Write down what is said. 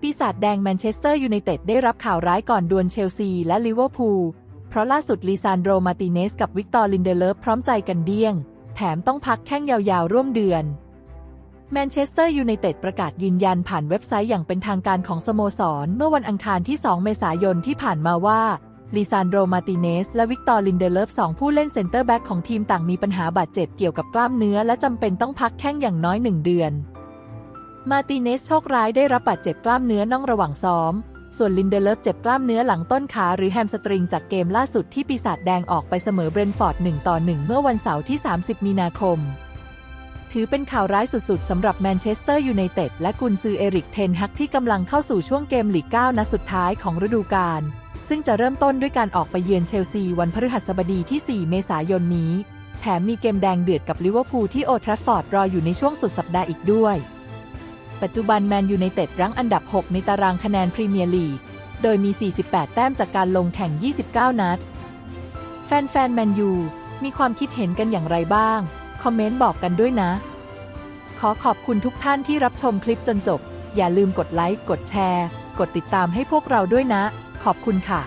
ปีศาจแดงแมนเชสเตอร์ยูไนเต็ดได้รับข่าวร้ายก่อนดวลเชลซีและลิเวอร์พูล เพราะล่าสุดลีซานโดมาติเนสกับวิกตอร์ลินเดเลฟพร้อมใจกันเดี้ยง แถมต้องพักแข้งยาวๆ ร่วมเดือนแมนเชสเตอร์ยูไนเต็ดประกาศยืนยันผ่านเว็บไซต์อย่างเป็นทางการของสโมสร เมื่อวันอังคารที่ 2 เมษายนที่ผ่านมาว่าลีซานโดมาติเนสและวิกตอร์ลินเดเลฟสองผู้เล่นเซนเตอร์แบ็กของทีมต่างมีปัญหาบาดเจ็บเกี่ยวกับกล้ามเนื้อและจำเป็นต้องพักแข้งอย่างน้อยหนึ่งเดือน มาติเนสโชคร้ายได้รับบาดเจ็บกล้ามเนื้อน่องระหว่างซ้อม ส่วนลินเดเลฟเจ็บกล้ามเนื้อหลังต้นขาหรือแฮมสตริงจากเกมล่าสุดที่ปีศาจแดงออกไปเสมอเบรนฟอร์ด1ต่อ1เมื่อวันเสาร์ที่ 30 มีนาคม ถือเป็นข่าวร้ายสุดๆสำหรับแมนเชสเตอร์ยูไนเต็ดและกุนซือเอริกเทนฮักที่กำลังเข้าสู่ช่วงเกมลีก9นัดสุดท้ายของฤดูกาลซึ่งจะเริ่มต้นด้วยการออกไปเยือนเชลซีวันพฤหัสบดีที่ 4 เมษายนนี้ แถมมีเกมแดงเดือดกับลิเวอร์พูลที่โอทราฟฟอร์ดรออยู่ในช่วงสุดสัปดาห์อีกด้วย ปัจจุบันแมนยูไนเต็ดรั้งอันดับ 6 ในตารางคะแนนพรีเมียร์ลีก โดยมี 48 แต้มจากการลงแข่ง 29 นัด แฟนๆแมนยูมีความคิดเห็นกันอย่างไรบ้าง คอมเมนต์บอกกันด้วยนะ ขอขอบคุณทุกท่านที่รับชมคลิปจนจบ อย่าลืมกดไลค์ กดแชร์ กดติดตามให้พวกเราด้วยนะ ขอบคุณค่ะ